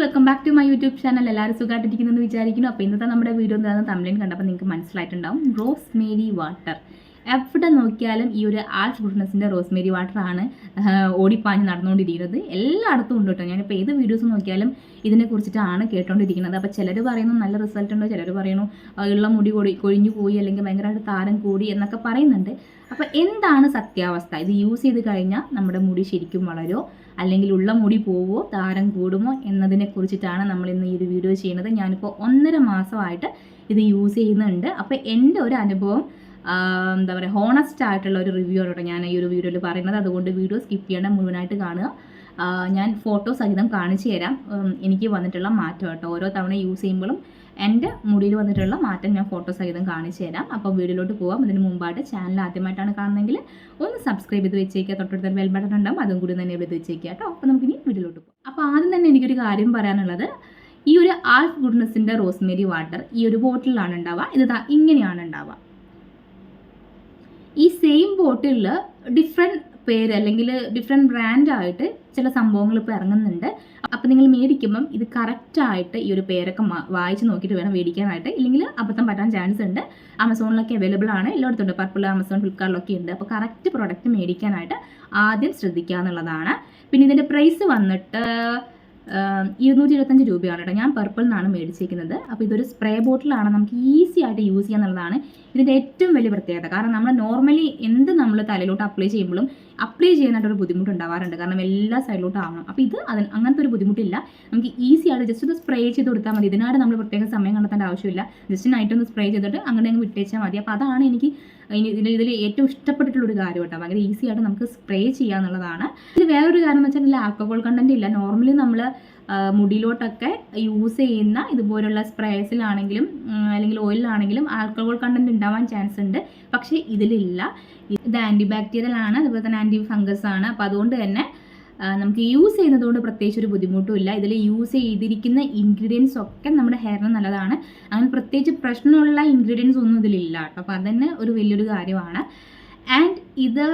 Welcome back to my YouTube channel എല്ലാവരും സുഖമായിട്ടിരിക്കുന്നു വിചാരിക്കുന്നു. അപ്പോൾ ഇന്നത്തെ നമ്മുടെ വീഡിയോ എന്താണെന്ന് തമിഴിൽ കണ്ടപ്പോൾ നിങ്ങൾക്ക് മനസ്സിലായിട്ടുണ്ടാവും. റോസ് മേരി വാട്ടർ എവിടെ നോക്കിയാലും ഈ ഒരു ആർട്സ് ഗുഡ്നസിന്റെ റോസ് മേരി വാട്ടർ ആണ് ആഹ്, ഓടിപ്പാഞ്ഞ് നടന്നുകൊണ്ടിരിക്കുന്നത്. എല്ലായിടത്തും ഉണ്ട് കേട്ടോ. ഞാനിപ്പോൾ ഏത് വീഡിയോസ് നോക്കിയാലും ഇതിനെ കുറിച്ചിട്ടാണ് കേട്ടോണ്ടിരിക്കുന്നത്. അപ്പോൾ ചിലർ പറയുന്നു നല്ല റിസൾട്ട് ഉണ്ടോ? ചിലർ പറയുന്നു ഉള്ള മുടി കൊടി കൊഴിഞ്ഞു പോയി അല്ലെങ്കിൽ ഭയങ്കരമായിട്ട് താരം കൂടി എന്നൊക്കെ പറയുന്നുണ്ട്. അപ്പോൾ എന്താണ് സത്യാവസ്ഥ? ഇത് യൂസ് ചെയ്ത് കഴിഞ്ഞാൽ നമ്മുടെ മുടി ശരിക്കും വളരോ അല്ലെങ്കിൽ ഉള്ള മുടി പോവോ താരം കൂടുമോ എന്നതിനെ കുറിച്ചിട്ടാണ് നമ്മൾ ഇന്ന് ഈ ഒരു വീഡിയോ ചെയ്യുന്നത്. ഞാനിപ്പോൾ ഒന്നര മാസമായിട്ട് ഇത് യൂസ് ചെയ്യുന്നുണ്ട്. അപ്പോൾ എന്റെ ഒരു അനുഭവം എന്താ പറയുക ഹോണസ്റ്റ് ആയിട്ടുള്ള ഒരു റിവ്യൂ ആണ് കേട്ടോ ഞാൻ ഈ ഒരു വീഡിയോയിൽ പറയുന്നത്. അതുകൊണ്ട് വീഡിയോ സ്കിപ്പ് ചെയ്യേണ്ട മുഴുവനായിട്ട് കാണുക. ഞാൻ ഫോട്ടോ സഹിതം കാണിച്ചു തരാം. എനിക്ക് വന്നിട്ടുള്ള മാറ്റം കേട്ടോ. ഓരോ തവണ യൂസ് ചെയ്യുമ്പോഴും എന്റെ മുടിയിൽ വന്നിട്ടുള്ള മാറ്റം ഞാൻ ഫോട്ടോ സഹിതം കാണിച്ചു തരാം. അപ്പോൾ വീഡിയോയിലോട്ട് പോകാം അതിന് മുമ്പായിട്ട് ചാനൽ ആദ്യമായിട്ടാണ് കാണുന്നതെങ്കിൽ ഒന്ന് സബ്സ്ക്രൈബ് ചെയ്ത് വെച്ചേക്കുക. തൊട്ടടുത്ത ബെൽ ബട്ടൺ ഉണ്ടാവും. അതും കൂടി തന്നെ എടുത്ത് വെച്ചേക്കുക കേട്ടോ. അപ്പോൾ നമുക്കിനി വീഡിയോയിലോട്ട് പോകാം അപ്പോൾ ആദ്യം തന്നെ എനിക്കൊരു കാര്യം പറയാനുള്ളത്. ഈ ഒരു ആൽഫ് ഗുഡ്നസിന്റെ റോസ്മേരി വാട്ടർ ഈ ഒരു ബോട്ടിലാണ് ഉണ്ടാവുക. ഇത് ഇങ്ങനെയാണ് ഉണ്ടാവുക. ഈ സെയിം ബോട്ടിലിൽ ഡിഫറെന്റ് പേര് അല്ലെങ്കിൽ ഡിഫറെന്റ് ബ്രാൻഡായിട്ട് ചില സംഭവങ്ങൾ ഇപ്പോൾ ഇറങ്ങുന്നുണ്ട്. അപ്പോൾ നിങ്ങൾ മേടിക്കുമ്പം ഇത് കറക്റ്റായിട്ട് ഈ ഒരു പേരൊക്കെ വായിച്ച് നോക്കിയിട്ട് വേണം മേടിക്കാനായിട്ട്. ഇല്ലെങ്കിൽ അബദ്ധം പറ്റാൻ ചാൻസ് ഉണ്ട്. ആമസോണിലൊക്കെ അവൈലബിൾ ആണ്. എല്ലായിടത്തും ഉണ്ട് പർപ്പിൾ ആമസോൺ ഫ്ലിപ്കാർട്ടിലൊക്കെ ഉണ്ട്. അപ്പോൾ കറക്റ്റ് പ്രോഡക്റ്റ് മേടിക്കാനായിട്ട് ആദ്യം ശ്രദ്ധിക്കുക എന്നുള്ളതാണ് പിന്നെ ഇതിന്റെ പ്രൈസ് വന്നിട്ട് ഇരുന്നൂറ്റി ഇരുപത്തഞ്ച് രൂപയാണ് കേട്ടോ. ഞാൻ പർപ്പിൾ നിന്നാണ് മേടിച്ചിരിക്കുന്നത് അപ്പോൾ ഇതൊരു സ്പ്രേ ബോട്ടിലാണ് നമുക്ക് ഈസി ആയിട്ട് യൂസ് ചെയ്യുക എന്നുള്ളതാണ് ഇതിന്റെ ഏറ്റവും വലിയ പ്രത്യേകത. കാരണം നമ്മൾ നോർമലി എന്ത് നമ്മൾ തലയിലോട്ട് അപ്ലൈ ചെയ്യുമ്പോഴും അപ്ലൈ ചെയ്യാനായിട്ട് ഒരു ബുദ്ധിമുട്ട് ഉണ്ടാവാറുണ്ട്. കാരണം എല്ലാ സൈഡിലോട്ട് ആവണം. അപ്പോൾ ഇത് അതിന് അങ്ങനത്തെ ഒരു ബുദ്ധിമുട്ടില്ല. നമുക്ക് ഈസി ആയിട്ട് ജസ്റ്റ് ഒന്ന് സ്പ്രേ ചെയ്ത് കൊടുത്താൽ മതി. ഇതിനായിട്ട് നമ്മൾ പ്രത്യേക സമയം കണ്ടെത്തേണ്ട ആവശ്യമില്ല. ജസ്റ്റ് നൈറ്റ് ഒന്ന് സ്പ്രേ ചെയ്തിട്ട് അങ്ങനെ അങ്ങ് വിട്ടേച്ചാൽ മതി. അപ്പോൾ അതാണ് എനിക്ക് ഇതിൽ ഇതിൽ ഏറ്റവും ഇഷ്ടപ്പെട്ടിട്ടുള്ള ഒരു കാര്യം കേട്ടോ. ഭയങ്കര ഈസി ആയിട്ട് നമുക്ക് സ്പ്രേ ചെയ്യുക എന്നുള്ളതാണ് ഇത് വേറൊരു കാര്യം എന്ന് വെച്ചാൽ ആൽക്കഹോൾ കണ്ടന്റ് ഇല്ല. നോർമലി നമ്മൾ മുടിയിലോട്ടൊക്കെ യൂസ് ചെയ്യുന്ന ഇതുപോലുള്ള സ്പ്രേസിലാണെങ്കിലും അല്ലെങ്കിൽ ഓയിലാണെങ്കിലും ആൽക്കഹോൾ കണ്ടന്റ് ഉണ്ടാവാൻ ചാൻസ് ഉണ്ട്. പക്ഷേ ഇതിലില്ല. ഇത് ആന്റി ബാക്ടീരിയൽ ആണ് അതുപോലെ തന്നെ ആന്റി ഫംഗസ് ആണ്. അപ്പോൾ അതുകൊണ്ട് തന്നെ നമുക്ക് യൂസ് ചെയ്യുന്നതുകൊണ്ട് പ്രത്യേകിച്ച് ഒരു ബുദ്ധിമുട്ടും ഇല്ല. ഇതിൽ യൂസ് ചെയ്തിരിക്കുന്ന ഇൻഗ്രീഡിയൻസ് ഒക്കെ നമ്മുടെ ഹെയറിന് നല്ലതാണ്. അങ്ങനെ പ്രത്യേകിച്ച് പ്രശ്നമുള്ള ഇൻഗ്രീഡിയൻസ് ഒന്നും ഇതിലില്ല കേട്ടോ. അപ്പോൾ അതന്നെ ഒരു വലിയൊരു കാര്യമാണ്. ആൻഡ് ഇത്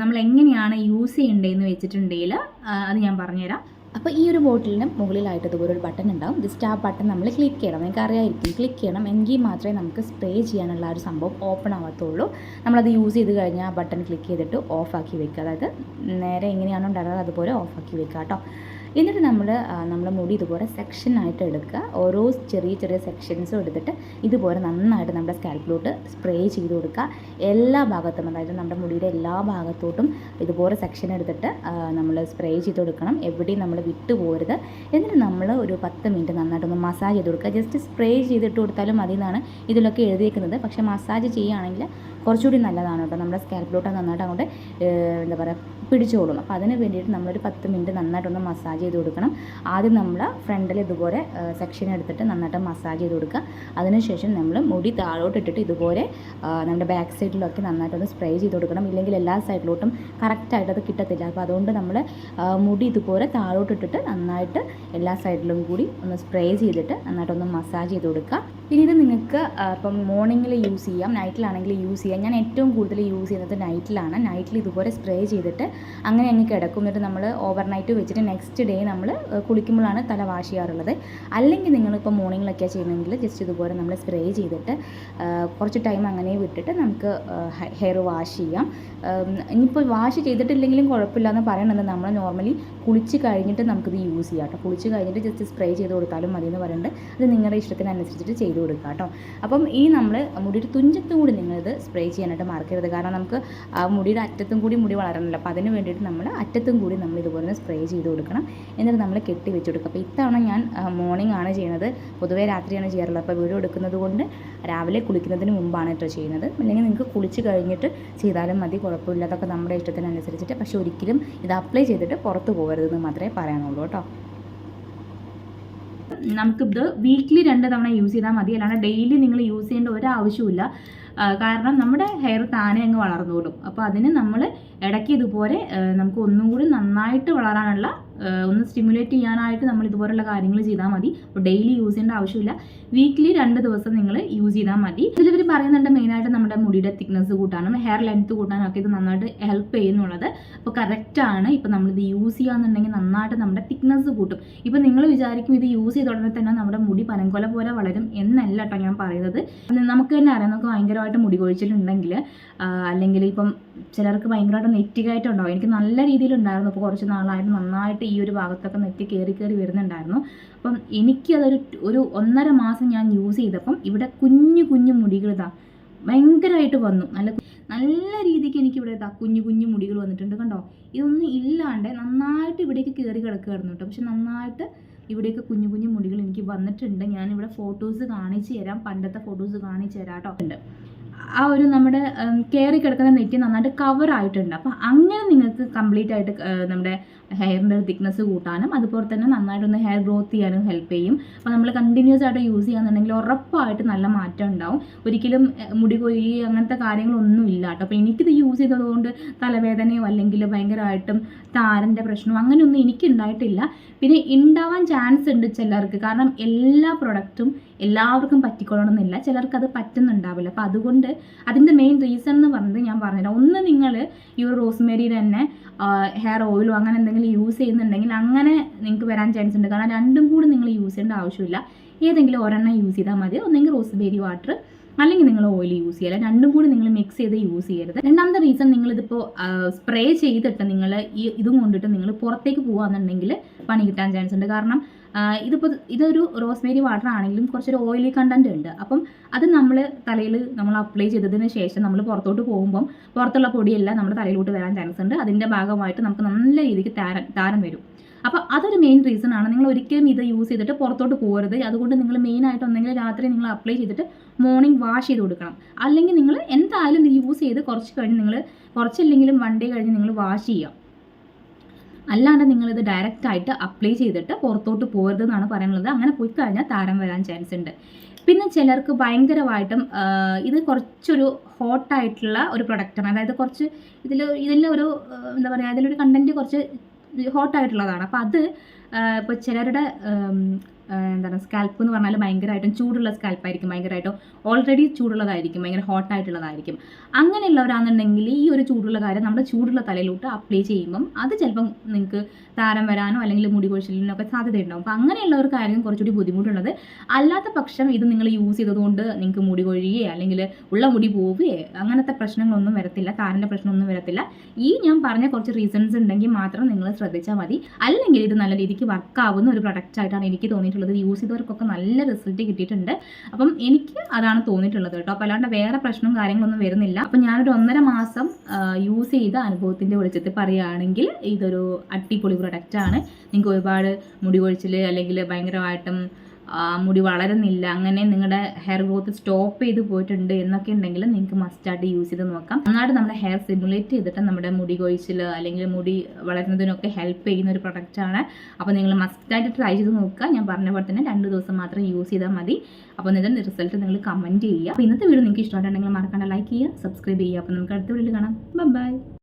നമ്മൾ എങ്ങനെയാണ് യൂസ് ചെയ്യേണ്ടതെന്ന് വെച്ചിട്ടുണ്ടെങ്കിൽ അത് ഞാൻ പറഞ്ഞുതരാം. അപ്പോൾ ഈ ഒരു ബോട്ടിലിന് മുകളിലായിട്ട് ഇതുപോലെ ഒരു ബട്ടൺ ഉണ്ടാവും. ജസ്റ്റ് ആ ബട്ടൺ നമ്മൾ ക്ലിക്ക് ചെയ്യണം. നിങ്ങൾക്ക് അറിയാമായിരിക്കും ക്ലിക്ക് ചെയ്യണം എങ്കിൽ മാത്രമേ നമുക്ക് സ്പ്രേ ചെയ്യാനുള്ള ഒരു സംഭവം ഓപ്പൺ ആവത്തുള്ളൂ. നമ്മളത് യൂസ് ചെയ്ത് കഴിഞ്ഞാൽ ആ ബട്ടൺ ക്ലിക്ക് ചെയ്തിട്ട് ഓഫാക്കി വെക്കുക. അതായത് നേരെ എങ്ങനെയാണോ ഉണ്ടാകുന്നത് അതുപോലെ ഓഫാക്കി വെക്കുക കേട്ടോ. എന്നിട്ട് നമ്മൾ നമ്മുടെ മുടി ഇതുപോലെ സെക്ഷൻ ആയിട്ട് എടുക്കുക. ഓരോ ചെറിയ ചെറിയ സെക്ഷൻസും എടുത്തിട്ട് ഇതുപോലെ നന്നായിട്ട് നമ്മുടെ സ്കാൽപ്പിലോട്ട് സ്പ്രേ ചെയ്ത് കൊടുക്കുക. എല്ലാ ഭാഗത്തും അതായത് നമ്മുടെ മുടിയുടെ എല്ലാ ഭാഗത്തോട്ടും ഇതുപോലെ സെക്ഷൻ എടുത്തിട്ട് നമ്മൾ സ്പ്രേ ചെയ്ത് കൊടുക്കണം. എവിടെയും നമ്മൾ വിട്ടു പോരുത്. എന്നിട്ട് നമ്മൾ ഒരു പത്ത് മിനിറ്റ് നന്നായിട്ടൊന്ന് മസാജ് ചെയ്ത് കൊടുക്കുക. ജസ്റ്റ് സ്പ്രേ ചെയ്തിട്ട് കൊടുത്താലും മതി എന്നാണ് ഇതിലൊക്കെ എഴുതിയേക്കുന്നത്. പക്ഷേ മസാജ് ചെയ്യുകയാണെങ്കിൽ കുറച്ചുകൂടി നല്ലതാണ് കേട്ടോ. നമ്മുടെ സ്കാൽപ്പിലോട്ട് നന്നായിട്ട് അങ്ങോട്ട് എന്താ പറയുക പിടിച്ചോളും അപ്പോൾ അതിന് വേണ്ടിയിട്ട് നമ്മളൊരു പത്ത് മിനിറ്റ് നന്നായിട്ടൊന്ന് മസാജ് ചെയ്ത് കൊടുക്കണം. ആദ്യം നമ്മൾ ഫ്രണ്ടിൽ ഇതുപോലെ സെക്ഷൻ എടുത്തിട്ട് നന്നായിട്ട് മസാജ് ചെയ്ത് കൊടുക്കുക. അതിനുശേഷം നമ്മൾ മുടി താഴോട്ട് ഇട്ടിട്ട് ഇതുപോലെ നമ്മുടെ ബാക്ക് സൈഡിലൊക്കെ നന്നായിട്ടൊന്ന് സ്പ്രേ ചെയ്ത് കൊടുക്കണം. ഇല്ലെങ്കിൽ എല്ലാ സൈഡിലോട്ടും കറക്റ്റായിട്ട് അത് കിട്ടത്തില്ല. അപ്പോൾ അതുകൊണ്ട് നമ്മൾ മുടി ഇതുപോലെ താഴോട്ട് ഇട്ടിട്ട് നന്നായിട്ട് എല്ലാ സൈഡിലും കൂടി ഒന്ന് സ്പ്രേ ചെയ്തിട്ട് നന്നായിട്ടൊന്ന് മസാജ് ചെയ്ത് കൊടുക്കുക. ഇനി ഇത് നിങ്ങൾക്ക് ഇപ്പം മോർണിംഗിൽ യൂസ് ചെയ്യാം നൈറ്റിലാണെങ്കിൽ യൂസ് ചെയ്യാം. ഞാൻ ഏറ്റവും കൂടുതൽ യൂസ് ചെയ്യുന്നത് നൈറ്റിലാണ് നൈറ്റിൽ ഇതുപോലെ സ്പ്രേ ചെയ്തിട്ട് അങ്ങനെ അങ്ങ് കിടക്കും. എന്നിട്ട് നമ്മൾ ഓവർനൈറ്റ് വെച്ചിട്ട് നെക്സ്റ്റ് ഡേ നമ്മൾ കുളിക്കുമ്പോഴാണ് തല വാഷ് ചെയ്യാറുള്ളത്. അല്ലെങ്കിൽ നിങ്ങളിപ്പോൾ മോർണിംഗിലൊക്കെ ചെയ്യണമെങ്കിൽ ജസ്റ്റ് ഇതുപോലെ നമ്മൾ സ്പ്രേ ചെയ്തിട്ട് കുറച്ച് ടൈം അങ്ങനെ വിട്ടിട്ട് നമുക്ക് ഹെയർ വാഷ് ചെയ്യാം. ഇനിയിപ്പോൾ വാഷ് ചെയ്തിട്ടില്ലെങ്കിലും കുഴപ്പമില്ല എന്ന് പറയണത് നമ്മൾ നോർമലി കുളിച്ച് കഴിഞ്ഞിട്ട് നമുക്കിത് യൂസ് ചെയ്യാം കേട്ടോ. കുളിച്ച് കഴിഞ്ഞിട്ട് ജസ്റ്റ് സ്പ്രേ ചെയ്ത് കൊടുത്താലും മതി എന്ന് പറയുന്നുണ്ട് അത് നിങ്ങളുടെ ഇഷ്ടത്തിനനുസരിച്ചിട്ട് ചെയ്ത് കൊടുക്കുക കേട്ടോ. അപ്പം ഈ നമ്മൾ മുടിയുടെ തുഞ്ചത്തും കൂടി നിങ്ങളിത് സ്പ്രേ ചെയ്യാനായിട്ട് മറക്കരുത് കാരണം നമുക്ക് ആ മുടിയുടെ അറ്റത്തും കൂടി മുടി വളരണമല്ലോ. അപ്പോൾ അതിന് വേണ്ടിയിട്ട് നമ്മൾ അറ്റത്തും കൂടി നമ്മൾ ഇതുപോലെ സ്പ്രേ ചെയ്ത് കൊടുക്കണം. എന്നിട്ട് നമ്മൾ കെട്ടി വെച്ച് കൊടുക്കുക. അപ്പോൾ ഇത്തവണ ഞാൻ മോർണിംഗ് ആണ് ചെയ്യുന്നത് പൊതുവേ രാത്രിയാണ് ചെയ്യാറുള്ളത്. അപ്പോൾ വീഡിയോ എടുക്കുന്നത് കൊണ്ട് രാവിലെ കുളിക്കുന്നതിന് മുമ്പാണ് കേട്ടോ ചെയ്യുന്നത്. അല്ലെങ്കിൽ നിങ്ങൾക്ക് കുളിച്ച് കഴിഞ്ഞിട്ട് ചെയ്താലും മതി. കുഴപ്പമില്ല. അതൊക്കെ നമ്മുടെ ഇഷ്ടത്തിനനുസരിച്ചിട്ട്. പക്ഷേ ഒരിക്കലും ഇത് അപ്ലൈ ചെയ്തിട്ട് പുറത്ത് പോകരുതെന്ന് മാത്രമേ പറയാനുള്ളൂ കേട്ടോ. നമുക്കിത് വീക്ക്ലി രണ്ട് തവണ യൂസ് ചെയ്താൽ മതി. അല്ലാണ്ട് ഡെയിലി നിങ്ങൾ യൂസ് ചെയ്യേണ്ട ഒരാവശ്യമില്ല ആവശ്യമില്ല കാരണം നമ്മുടെ ഹെയർ താനെ അങ്ങ് വളർന്നോളും അപ്പോൾ അതിന് നമ്മൾ ഇടയ്ക്ക് ഇതുപോലെ നമുക്ക് ഒന്നും കൂടി നന്നായിട്ട് വളരാനുള്ള ഒന്ന് സ്റ്റിമുലേറ്റ് ചെയ്യാനായിട്ട് നമ്മൾ ഇതുപോലുള്ള കാര്യങ്ങൾ ചെയ്താൽ മതി. അപ്പോൾ ഡെയിലി യൂസ് ചെയ്യേണ്ട ആവശ്യമില്ല. വീക്ക്ലി രണ്ട് ദിവസം നിങ്ങൾ യൂസ് ചെയ്താൽ മതി. ഇതിലിവർ പറയുന്നുണ്ട് മെയിനായിട്ട് നമ്മുടെ മുടിയുടെ തിക്നെസ് കൂട്ടാനും ഹെയർ ലെങ്ത് കൂട്ടാനും ഒക്കെ ഇത് നന്നായിട്ട് ഹെൽപ്പ് ചെയ്യുന്നുള്ളത്. അപ്പോൾ കറക്റ്റാണ് ഇപ്പോൾ നമ്മളിത് യൂസ് ചെയ്യാന്നുണ്ടെങ്കിൽ നന്നായിട്ട് നമ്മുടെ തിക്നെസ് കൂട്ടും. ഇപ്പോൾ നിങ്ങൾ വിചാരിക്കും ഇത് യൂസ് ചെയ്ത ഉടനെ തന്നെ നമ്മുടെ മുടി പനങ്കൊല പോലെ വളരും എന്നല്ല കേട്ടോ ഞാൻ പറയുന്നത്. നമുക്ക് തന്നെ അറിയാം. നമുക്ക് ഭയങ്കരമായിട്ട് മുടി കൊഴിച്ചിലുണ്ടെങ്കിൽ അല്ലെങ്കിൽ ഇപ്പം ചിലർക്ക് ഭയങ്കരമായിട്ട് നെറ്റിക്കായിട്ടുണ്ടാവും എനിക്ക് നല്ല രീതിയിലുണ്ടായിരുന്നു. അപ്പോൾ കുറച്ച് നാളായിട്ട് നന്നായിട്ട് ഈ ഒരു ഭാഗത്തൊക്കെ നെറ്റി കയറി കയറി വരുന്നുണ്ടായിരുന്നു. അപ്പം എനിക്കതൊരു ഒരു ഒന്നര മാസം ഞാൻ യൂസ് ചെയ്തപ്പം ഇവിടെ കുഞ്ഞു കുഞ്ഞു മുടികൾ ഇതാ ഭയങ്കരമായിട്ട് വന്നു. നല്ല നല്ല രീതിക്ക് എനിക്ക് ഇവിടെ ഇതാ കുഞ്ഞു കുഞ്ഞു മുടികൾ വന്നിട്ടുണ്ട് കണ്ടോ? ഇതൊന്നും ഇല്ലാണ്ട് നന്നായിട്ട് ഇവിടേക്ക് കയറി കിടക്കുകയായിരുന്നു കേട്ടോ. പക്ഷെ നന്നായിട്ട് ഇവിടെയൊക്കെ കുഞ്ഞു കുഞ്ഞു മുടികൾ എനിക്ക് വന്നിട്ടുണ്ട്. ഞാനിവിടെ ഫോട്ടോസ് കാണിച്ചു തരാം. പണ്ടത്തെ ഫോട്ടോസ് കാണിച്ചു തരാം കേട്ടോ. ഉണ്ട് ആ ഒരു നമ്മുടെ കയറി കിടക്കുന്ന നെറ്റി നന്നായിട്ട് കവർ ആയിട്ടുണ്ട്. അപ്പം അങ്ങനെ നിങ്ങൾക്ക് കംപ്ലീറ്റ് ആയിട്ട് നമ്മുടെ ഹെയറിന്റെ തിക്നെസ് കൂട്ടാനും അതുപോലെ തന്നെ നന്നായിട്ടൊന്ന് ഹെയർ ഗ്രോത്ത് ചെയ്യാനും ഹെൽപ്പ് ചെയ്യും. അപ്പോൾ നമ്മൾ കണ്ടിന്യൂസ് ആയിട്ട് യൂസ് ചെയ്യാന്നുണ്ടെങ്കിൽ ഉറപ്പായിട്ട് നല്ല മാറ്റം ഉണ്ടാവും. ഒരിക്കലും മുടി കൊയ്യി അങ്ങനത്തെ കാര്യങ്ങളൊന്നും ഇല്ല കേട്ടോ. അപ്പോൾ എനിക്കിത് യൂസ് ചെയ്തതുകൊണ്ട് തലവേദനയോ അല്ലെങ്കിൽ ഭയങ്കരമായിട്ടും താരന്റെ പ്രശ്നമോ അങ്ങനെയൊന്നും എനിക്ക് ഉണ്ടായിട്ടില്ല. പിന്നെ ഉണ്ടാവാൻ ചാൻസ് ഉണ്ട് ചിലർക്ക്. കാരണം എല്ലാ പ്രൊഡക്റ്റും എല്ലാവർക്കും പറ്റിക്കൊള്ളണമെന്നില്ല. ചിലർക്ക് അത് പറ്റുന്നുണ്ടാവില്ല. അപ്പോൾ അതുകൊണ്ട് അതിന്റെ മെയിൻ റീസൺ എന്ന് പറഞ്ഞത് ഞാൻ പറഞ്ഞുതരാം. ഒന്ന് നിങ്ങൾ ഈ ഒരു റോസ്മേരി തന്നെ ഹെയർ ഓയിലോ അങ്ങനെ എന്തെങ്കിലും യൂസ് ചെയ്യുന്നുണ്ടെങ്കിൽ അങ്ങനെ നിങ്ങൾക്ക് വരാൻ ചാൻസ് ഉണ്ട്. കാരണം രണ്ടും കൂടി നിങ്ങൾ യൂസ് ചെയ്യേണ്ട ആവശ്യമില്ല. ഏതെങ്കിലും ഒരെണ്ണം യൂസ് ചെയ്താൽ മതി. ഒന്നെങ്കിൽ റോസ്ബേരി വാട്ടർ അല്ലെങ്കിൽ നിങ്ങൾ ഓയിൽ യൂസ് ചെയ്യുക രണ്ടും കൂടി നിങ്ങൾ മിക്സ് ചെയ്ത് യൂസ് ചെയ്യരുത്. രണ്ടാമത്തെ റീസൺ നിങ്ങളിതിപ്പോൾ സ്പ്രേ ചെയ്തിട്ട് നിങ്ങൾ ഈ ഇതും കൊണ്ടിട്ട് നിങ്ങൾ പുറത്തേക്ക് പോകുകയാണെന്നുണ്ടെങ്കിൽ പണി കിട്ടാൻ ചാൻസ് ഉണ്ട്. കാരണം ഇതിപ്പോൾ ഇതൊരു റോസ്മേരി വാട്ടർ ആണെങ്കിലും കുറച്ചൊരു ഓയിലി കണ്ടന്റ് ഉണ്ട്. അപ്പം അത് നമ്മൾ തലയിൽ നമ്മൾ അപ്ലൈ ചെയ്തതിന് ശേഷം നമ്മൾ പുറത്തോട്ട് പോകുമ്പം പുറത്തുള്ള പൊടിയെല്ലാം നമ്മുടെ തലയിലോട്ട് വരാൻ ചാൻസ് ഉണ്ട്. അതിന്റെ ഭാഗമായിട്ട് നമുക്ക് നല്ല രീതിക്ക് താരൻ താരം വരും. അപ്പോൾ അതൊരു മെയിൻ റീസൺ ആണ്. നിങ്ങൾ ഒരിക്കലും ഇത് യൂസ് ചെയ്തിട്ട് പുറത്തോട്ട് പോകരുത്. അതുകൊണ്ട് നിങ്ങൾ മെയിൻ ആയിട്ട് ഒന്നെങ്കിൽ രാത്രി നിങ്ങൾ അപ്ലൈ ചെയ്തിട്ട് മോർണിംഗ് വാഷ് ചെയ്ത് കൊടുക്കണം. അല്ലെങ്കിൽ നിങ്ങൾ എന്തായാലും ഇത് യൂസ് ചെയ്ത് കുറച്ച് കഴിഞ്ഞ് നിങ്ങൾ കുറച്ചില്ലെങ്കിലും വൺ ഡേ കഴിഞ്ഞ് നിങ്ങൾ വാഷ് ചെയ്യാം. അല്ലാണ്ട് നിങ്ങളിത് ഡയറക്റ്റ് ആയിട്ട് അപ്ലൈ ചെയ്തിട്ട് പുറത്തോട്ട് പോകരുത് എന്നാണ് പറയാനുള്ളത്. അങ്ങനെ പോയി കഴിഞ്ഞാൽ താരം വരാൻ ചാൻസ് ഉണ്ട്. പിന്നെ ചിലർക്ക് ഭയങ്കരമായിട്ടും ഇത് കുറച്ചൊരു ഹോട്ടായിട്ടുള്ള ഒരു പ്രൊഡക്റ്റാണ് അതായത് കുറച്ച് ഇതിൽ ഇതിൽ ഒരു എന്താ പറയുക അതിലൊരു കണ്ടന്റ് കുറച്ച് ഹോട്ടായിട്ടുള്ളതാണ് അപ്പോൾ അത് ഇപ്പോൾ ചിലരുടെ എന്താണ് സ്കാൽപ്പ് എന്ന് പറഞ്ഞാൽ ഭയങ്കരമായിട്ടും ചൂടുള്ള സ്കാൽപ്പായിരിക്കും ഭയങ്കരമായിട്ടും ഓൾറെഡി ചൂടുള്ളതായിരിക്കും ഭയങ്കര ഹോട്ടായിട്ടുള്ളതായിരിക്കും അങ്ങനെയുള്ളവരാണെന്നുണ്ടെങ്കിൽ ഈ ഒരു ചൂടുള്ള കാര്യം നമ്മുടെ ചൂടുള്ള തലയിലോട്ട് അപ്ലൈ ചെയ്യുമ്പം അത് ചിലപ്പം നിങ്ങൾക്ക് താരം വരാനോ അല്ലെങ്കിൽ മുടി കൊഴിച്ചിലിനൊക്കെ സാധ്യതയുണ്ടാവും. അപ്പോൾ അങ്ങനെയുള്ളവർക്കായിരിക്കും കുറച്ചുകൂടി ബുദ്ധിമുട്ടുള്ളത്. അല്ലാത്ത പക്ഷം ഇത് നിങ്ങൾ യൂസ് ചെയ്തതുകൊണ്ട് നിങ്ങൾക്ക് മുടി കൊഴിയേ അല്ലെങ്കിൽ ഉള്ള മുടി പോവുകയെ അങ്ങനത്തെ പ്രശ്നങ്ങളൊന്നും വരത്തില്ല താരന്റെ പ്രശ്നമൊന്നും വരത്തില്ല. ഈ ഞാൻ പറഞ്ഞ കുറച്ച് റീസൺസ് ഉണ്ടെങ്കിൽ മാത്രം നിങ്ങൾ ശ്രദ്ധിച്ചാൽ മതി. അല്ലെങ്കിൽ ഇത് നല്ല രീതിക്ക് വർക്ക് ആവുന്ന ഒരു പ്രൊഡക്റ്റ് ആയിട്ടാണ് എനിക്ക് തോന്നിയിട്ടുള്ളത്. യൂസ് ചെയ്തവർക്കൊക്കെ നല്ല റിസൾട്ട് കിട്ടിയിട്ടുണ്ട്. അപ്പം എനിക്ക് അതാണ് തോന്നിയിട്ടുള്ളത് കേട്ടോ. അപ്പോൾ അല്ലാണ്ട് വേറെ പ്രശ്നവും കാര്യങ്ങളൊന്നും വരുന്നില്ല. അപ്പം ഞാനൊരു ഒന്നര മാസം യൂസ് ചെയ്ത അനുഭവത്തിന്റെ വെളിച്ചത്തിൽ പറയുകയാണെങ്കിൽ ഇതൊരു അടിപൊളി പ്രൊഡക്റ്റാണ് നിങ്ങൾക്ക് ഒരുപാട് മുടി കൊഴിച്ചിൽ അല്ലെങ്കിൽ ഭയങ്കരമായിട്ടും മുടി വളരുന്നില്ല അങ്ങനെ നിങ്ങളുടെ ഹെയർ ഗ്രോത്ത് സ്റ്റോപ്പ് ചെയ്ത് പോയിട്ടുണ്ട് എന്നൊക്കെ ഉണ്ടെങ്കിൽ നിങ്ങൾക്ക് മസ്റ്റായിട്ട് യൂസ് ചെയ്ത് നോക്കാം. നന്നായിട്ട് നമ്മുടെ ഹെയർ സിമുലേറ്റ് ചെയ്തിട്ട് നമ്മുടെ മുടി കൊഴിച്ചിൽ അല്ലെങ്കിൽ മുടി വളരുന്നതിനൊക്കെ ഹെൽപ്പ് ചെയ്യുന്ന ഒരു പ്രൊഡക്റ്റാണ് അപ്പോൾ നിങ്ങൾ മസ്റ്റായിട്ട് ട്രൈ ചെയ്ത് നോക്കുക. ഞാൻ പറഞ്ഞ പോലെ തന്നെ രണ്ട് ദിവസം മാത്രം യൂസ് ചെയ്താൽ മതി. അപ്പോൾ ഇതിന്റെ റിസൾട്ട് നിങ്ങൾ കമന്റ് ചെയ്യുക. അപ്പോൾ ഇന്നത്തെ വീഡിയോ നിങ്ങൾക്ക് ഇഷ്ടമായിട്ടുണ്ടെങ്കിൽ മറക്കാണ്ട് ലൈക്ക് ചെയ്യുക സബ്സ്ക്രൈബ് ചെയ്യുക. അപ്പോൾ നമുക്ക് അടുത്ത വീഡിയോയിൽ കാണാം. ബൈ